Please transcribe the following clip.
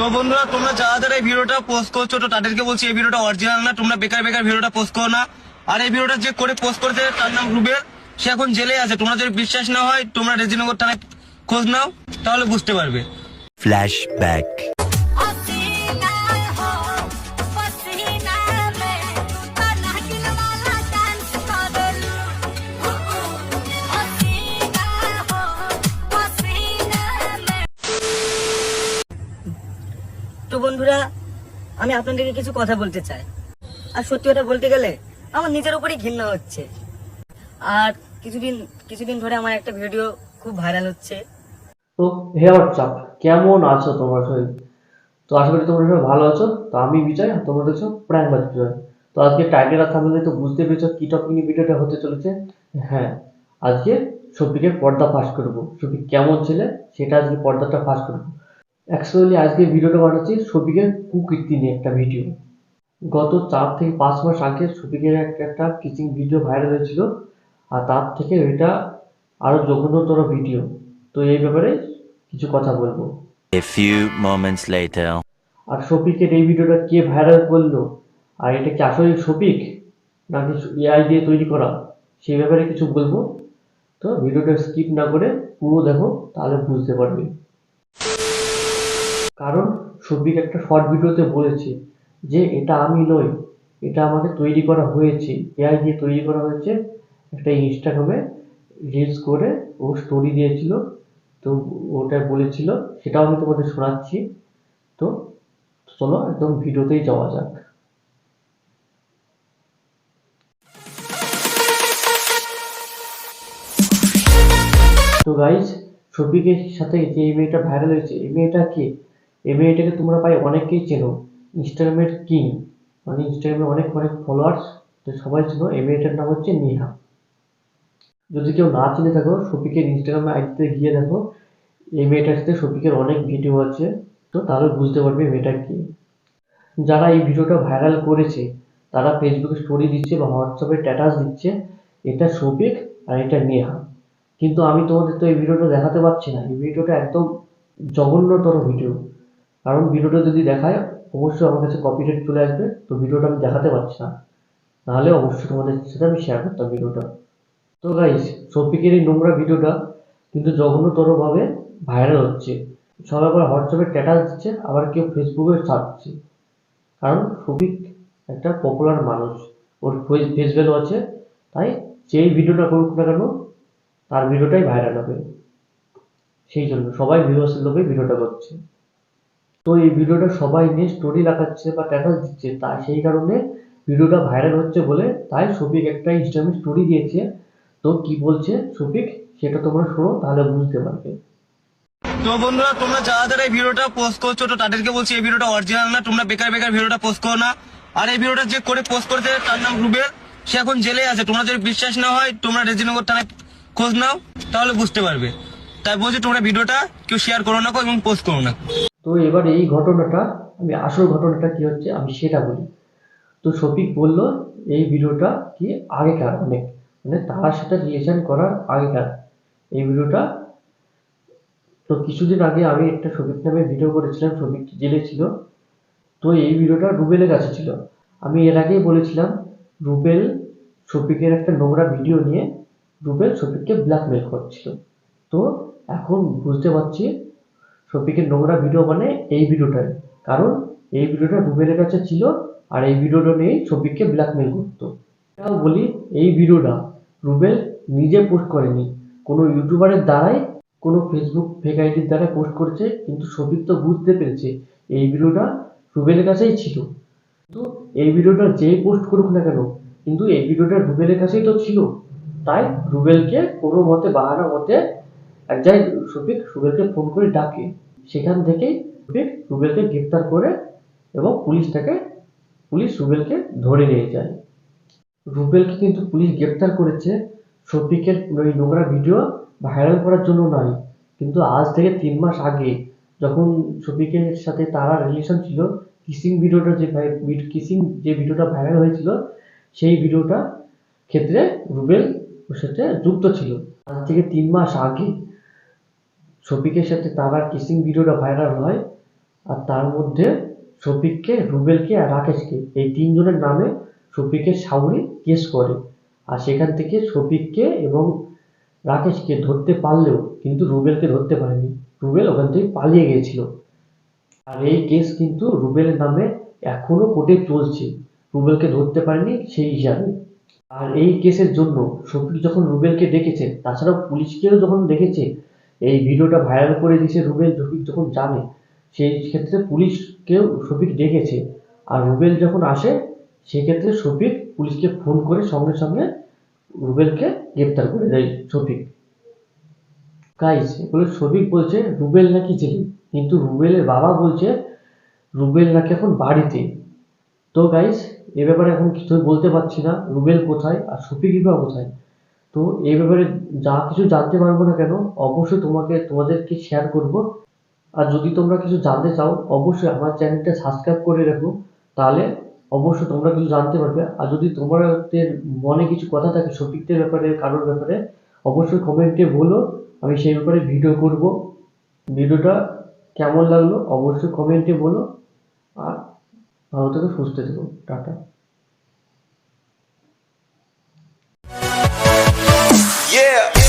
তো বন্ধুরা, তোমরা যারা যারা এই ভিডিওটা পোস্ট করছ, তো তাদেরকে বলছি, এই ভিডিওটা অরিজিনাল না, তোমরা বেকার বেকার ভিডিওটা পোস্ট করো না। আর এই ভিডিওটা যে করে পোস্ট করেছে, তার নাম রুবেল। সে এখন জেলে আছে। তোমরা যদি বিশ্বাস না হয়, তোমরা রেজিনগর থানায় খোঁজ নাও, তাহলে বুঝতে পারবে। Flashback. বন্ধুরা, আমি আপনাদেরকে কিছু কথা বলতে চাই। আর সত্যি কথা বলতে গেলে, আমার নিজের উপরেই ঘৃণা হচ্ছে। আর কিছুদিন কিছুদিন ধরে আমার একটা ভিডিও খুব ভাইরাল হচ্ছে। তো হে হোয়াটসঅ্যাপ কেমন আছো তোমরা সবাই? তো আশা করি তোমরা সবাই ভালো আছো। তো আমি বিজয়, আর তোমরা দেখছ প্র্যাঙ্ক বাজ বিজয়। তো আজকে টাইটেল আর থামলে তো বুঝতে পেরেছ কি টপিক নিয়ে ভিডিওটা হতে চলেছে। হ্যাঁ আজকে শফিকের পর্দা ফাঁস করব। শফিক কেমন ছেলে, সেটা আজকে পর্দাটা ফাঁস করব। অ্যাকচুয়ালি আজকে ভিডিওটা বানাচ্ছি শফিকের কুকীর্তি নিয়ে একটা ভিডিও গত চার থেকে পাঁচ মাস আগে শফিকের একটা একটা কিচিং ভিডিও ভাইরাল হয়েছিল আর তার থেকে এটা আরও জঘন্যতর ভিডিও তো এই ব্যাপারে কিছু কথা বলব। A few moments later. আর শফিকের এই ভিডিওটা কে ভাইরাল করল? আর এটা কি আসলে শফিক নাকি এআই দিয়ে তৈরি করা? সেই ব্যাপারে কিছু বলব। তো ভিডিওটা স্কিপ না করে পুরো দেখো তাহলে বুঝতে পারবে। কারণ শফিক একটা শর্ট ভিডিওতে বলেছে যে এটা আমি নই, এটা আমাকে তৈরি করা হয়েছে। এআই দিয়ে তৈরি করা হয়েছে, একটা ইনস্টাগ্রামে রিলস করে ও স্টোরি দিয়েছিল, তো ওটা বলেছিল, সেটাও আমি তোমাদের শোনাচ্ছি। তো চলো একদম ভিডিওতেই যাওয়া যাক। তো গাইজ শফিকের সাথে যে মেয়েটা ভাইরাল হয়েছে, এই মেয়েটা কে? এই মেয়েটাকে তোমরা প্রায় অনেকেই চেনো। ইনস্টাগ্রামের কিং মানে ইনস্টাগ্রামে অনেক অনেক ফলোয়ার্স তো সবাই চেনো। এই মেয়েটার নাম হচ্ছে নেহা। যদি কেউ না চিনে থাকো, শফিকের ইনস্টাগ্রামে আইডিতে গিয়ে দেখো। এই মেয়েটার সাথে শফিকের অনেক ভিডিও আছে, তো তাহলে বুঝতে পারবে মেয়েটা কি। যারা এই ভিডিওটা ভাইরাল করেছে, তারা ফেসবুকে স্টোরি দিচ্ছে বা হোয়াটসঅ্যাপে স্ট্যাটাস দিচ্ছে, এটা শফিক আর এটা নেহা। কিন্তু আমি তোমাদের তো এই ভিডিওটা দেখাতে পারছি না। এই ভিডিওটা একদম জঘন্যতর ভিডিও কারণ ভিডিওটা যদি দেখায়, অবশ্যই আমার কাছে কপিরাইট চলে আসবে, তো ভিডিওটা আমি দেখাতে পারছি না। নাহলে অবশ্যই তোমাদের সাথে আমি শেয়ার করতাম ভিডিওটা। তো গাইস শফিকের এই নোংরা ভিডিওটা কিন্তু জঘন্যতরভাবে ভাইরাল হচ্ছে। সবাই আবার হোয়াটসঅ্যাপে স্ট্যাটাস দিচ্ছে, আবার কেউ ফেসবুকে ছাড়ছে কারণ শফিক একটা পপুলার মানুষ। ওর ফেস ভ্যালু আছে, তাই যেই ভিডিওটা করুক না কেন, তার ভিডিওটাই ভাইরাল হবে। সেই জন্য সবাই ভিউয়ার্সের লোভে ভিডিওটা করছে। তো এই ভিডিওটা সবাই নিয়ে স্টোরি লাগাচ্ছে বা স্ট্যাটাস দিচ্ছে তাই সেই কারণে ভিডিওটা ভাইরাল হচ্ছে বলে তাই শফিক একটা ইনস্টাগ্রামে স্টোরি দিয়েছে। তো কি বলছে শফিক সেটা তোমরা শোনো, তাহলে বুঝতে পারবে। তো বন্ধুরা, তোমরা যারা যারা এই ভিডিওটা পোস্ট করছ, তো তাদেরকে বলছি এই ভিডিওটা অরিজিনাল না, তোমরা বেকার বেকার ভিডিওটা পোস্ট করো না। আর এই ভিডিওটা যে করে পোস্ট করতে তার নাম রুবেল, সে এখন জেলে আছে। তোমরা যদি বিশ্বাস না হয়, তোমরা রেজিনগর থানায় খোঁজ নাও, তাহলে বুঝতে পারবে। তাই বলছি তোমরা ভিডিওটা কেউ শেয়ার করো না এবং পোস্ট করো না তো এবার এই ঘটনাটা, আমি আসল ঘটনাটা কি হচ্ছে, আমি সেটা বলি। তো শফিক বলল, এই ভিডিওটা কি আগেকার? অনেক মানে তার সাথে রিলেশন করার আগেকার এই ভিডিওটা। তো কিছুদিন আগে আমি একটা শফিক নামে ভিডিও করেছিলাম, শফিক জেলে ছিল। তো এই ভিডিওটা রুবেলের কাছে ছিল। আমি এর আগেই বলেছিলাম, রুবেল শফিকের একটা নোংরা ভিডিও নিয়ে রুবেল শফিককে ব্ল্যাকমেল করছিল। তো এখন বুঝতে পারছি শফিকের নোংরা ভিডিও মানে এই ভিডিওটাই কারণ এই ভিডিওটা রুবেলের কাছে ছিল আর এই ভিডিওটা নিয়েই শফিককে ব্ল্যাকমেল করতো। এটাও বলি, এই ভিডিওটা রুবেল নিজে পোস্ট করেনি। কোনো ইউটিউবারের দ্বারাই কোনো ফেসবুক ফেক আইডির দ্বারা পোস্ট করছে, কিন্তু শফিক তো বুঝতে পেরেছে এই ভিডিওটা রুবেলের কাছেই ছিল। কিন্তু এই ভিডিওটা যেই পোস্ট করুক না কেন, কিন্তু এই ভিডিওটা রুবেলের কাছেই তো ছিল। তাই রুবেলকে কোনো মতে বাহানা মতে এক জায়গায় শফিক রুবেলকে ফোন করে ডাকে। সেখান থেকেই শফিক রুবেলকে গ্রেপ্তার করে এবং পুলিশ তাকে পুলিশ রুবেলকে ধরে নিয়ে যায়। রুবেলকে কিন্তু পুলিশ গ্রেপ্তার করেছে। শফিকের ওই নোংরা ভিডিও ভাইরাল করার জন্য নয়, কিন্তু আজ থেকে তিন মাস আগে যখন শফিকের সাথে তারা রিলেশন ছিল কিসিং ভিডিওটা যে কিসিং যে ভিডিওটা ভাইরাল হয়েছিল, সেই ভিডিওটা ক্ষেত্রে রুবেল ওর সাথে যুক্ত ছিল। আজ থেকে তিন মাস আগে শফিকের সাথে তারার কিসিং ভিডিওটা ভাইরাল হয় আর তার মধ্যে শফিককে, রুবেলকে আর রাকেশকে এই তিনজনের নামে শফিকের সাউরি কেস করে। আর সেখান থেকে শফিককে এবং রাকেশকে ধরতে পারলেও কিন্তু রুবেলকে ধরতে পারেনি। রুবেল ওখান থেকে পালিয়ে গিয়েছিল। আর এই কেস কিন্তু রুবেলের নামে এখনও কোর্টে চলছে। রুবেলকে ধরতে পারেনি সেই হিসাবে। আর এই কেসের জন্য শফিক যখন রুবেলকে ডেকেছে তাছাড়াও পুলিশকেও যখন দেখেছে এই ভিডিওটা ভাইরাল করে দিয়েছে রুবেল শফিক যখন জানে, সেই ক্ষেত্রে পুলিশকেও শফিক ডেকেছে। আর রুবেল যখন আসে সেক্ষেত্রে শফিক পুলিশকে ফোন করে সঙ্গে সঙ্গে রুবেলকে গ্রেপ্তার করে দেয় শফিক গাইস এগুলো শফিক বলছে, রুবেল নাকি জেলে। কিন্তু রুবেলের বাবা বলছে, রুবেল নাকি এখন বাড়িতে। তো গাইস এ ব্যাপারে এখন কিছু বলতে পারছি না। রুবেল কোথায় আর শফিকই বা কোথায়? তো এই ব্যাপারে যা কিছু জানতে পারব না কেন, অবশ্যই তোমাকে, তোমাদেরকে শেয়ার করব। আর যদি তোমরা কিছু জানতে চাও, অবশ্যই আমার চ্যানেলটা সাবস্ক্রাইব করে রাখো। তাহলে অবশ্যই তোমরা কিছু জানতে পারবে। আর যদি তোমাদের মনে কিছু কথা থাকে শফিকদের ব্যাপারে, কারোর ব্যাপারে, অবশ্যই কমেন্টে বলো। আমি সেই ব্যাপারে ভিডিও করব। ভিডিওটা কেমন লাগল, অবশ্যই কমেন্টে বলো। আর ভালো থেকো, সুস্থ থেকো। টাটা। Yeah.